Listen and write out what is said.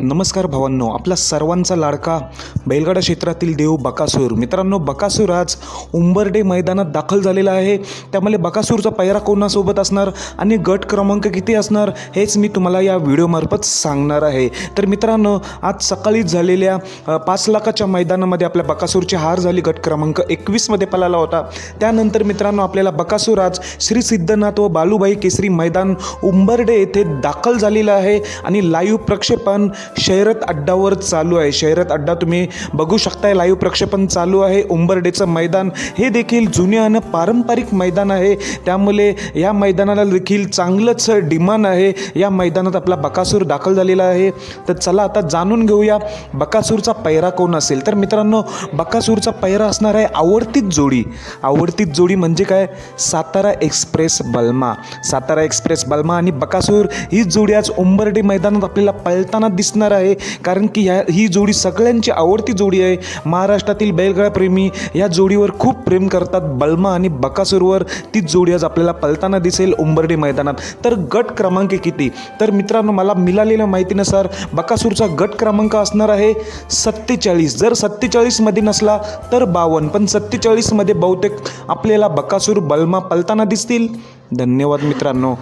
नमस्कार भावांनो आपला सर्वांचा लाडका बैलगाडा क्षेत्रातील देव बकासूर. मित्रांनो बकासूर आज उंबरडे मैदानात दाखल झालेला आहे. त्यामुळे बकासूरचा पैरा कोणासोबत असणार आणि गट क्रमांक किती असणार हेच मी तुम्हाला या व्हिडिओमार्फत सांगणार आहे. तर मित्रांनो आज सकाळीच झालेल्या पाच लाखाच्या मैदानामध्ये आपल्या बकासूरची हार झाली. गट क्रमांक एकवीसमध्ये पळाला होता. त्यानंतर मित्रांनो आपल्याला बकासूर आज श्री सिद्धनाथ व बालूबाई केसरी मैदान उंबरडे येथे दाखल झालेलं आहे. आणि लाईव्ह प्रक्षेपण शर्यत अड्डावर चालू आहे. शर्यत अड्डा तुम्ही बघू शकताय. लाईव्ह प्रक्षेपण चालू आहे. उंबरडेचं मैदान हे देखील जुने आणि पारंपरिक मैदान आहे. त्यामुळे या मैदानाला देखील चांगलंच डिमांड आहे. या मैदानात आपला बकासूर दाखल झालेला आहे. तर चला आता जाणून घेऊया बकासूरचा पैरा कोण असेल. तर मित्रांनो बकासूरचा पैरा असणार आहे आवडतीच जोडी. आवडतीच जोडी म्हणजे काय? सातारा एक्सप्रेस बल्मा. सातारा एक्सप्रेस बल्मा आणि बकासूर ही जोडी आज उंबरडे मैदानात आपल्याला पळताना दिसणार आहे. कारण की ह्या ही जोडी सगळ्यांची आवडती जोडी आहे. महाराष्ट्रातील बैलगाडा प्रेमी या जोडीवर खूप प्रेम करतात. बल्मा आणि बकासूरवर तीच जोडी आज आपल्याला पलताना दिसेल उंबर्डे मैदानात. तर गट क्रमांक किती? तर मित्रांनो मला मिळालेल्या माहितीनुसार बकासूरचा गट क्रमांक असणार आहे सत्तेचाळीस. जर सत्तेचाळीसमध्ये नसला तर बावन्न. पण सत्तेचाळीसमध्ये बहुतेक आपल्याला बकासूर बल्मा पलताना दिसतील. धन्यवाद मित्रांनो.